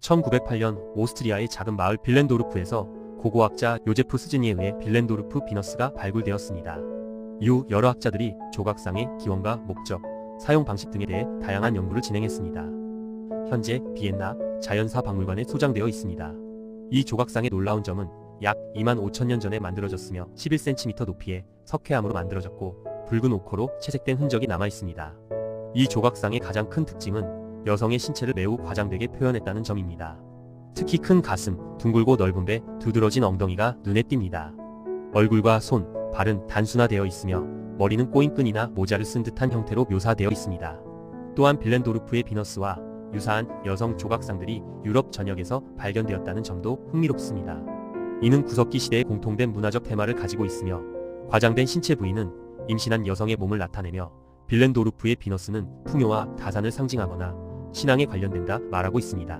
1908년 오스트리아의 작은 마을 빌렌도르프에서 고고학자 요제프 스즈니에 의해 빌렌도르프 비너스가 발굴되었습니다. 이후 여러 학자들이 조각상의 기원과 목적, 사용 방식 등에 대해 다양한 연구를 진행했습니다. 현재 비엔나 자연사 박물관에 소장되어 있습니다. 이 조각상의 놀라운 점은 약 2만 5천 년 전에 만들어졌으며 11cm 높이의 석회암으로 만들어졌고 붉은 오커로 채색된 흔적이 남아 있습니다. 이 조각상의 가장 큰 특징은 여성의 신체를 매우 과장되게 표현했다는 점입니다. 특히 큰 가슴, 둥글고 넓은 배, 두드러진 엉덩이가 눈에 띕니다. 얼굴과 손, 발은 단순화되어 있으며 머리는 꼬인끈이나 모자를 쓴 듯한 형태로 묘사되어 있습니다. 또한 빌렌도르프의 비너스와 유사한 여성 조각상들이 유럽 전역에서 발견되었다는 점도 흥미롭습니다. 이는 구석기 시대의 공통된 문화적 테마를 가지고 있으며 과장된 신체 부위는 임신한 여성의 몸을 나타내며 빌렌도르프의 비너스는 풍요와 다산을 상징하거나 신앙에 관련된다 말하고 있습니다.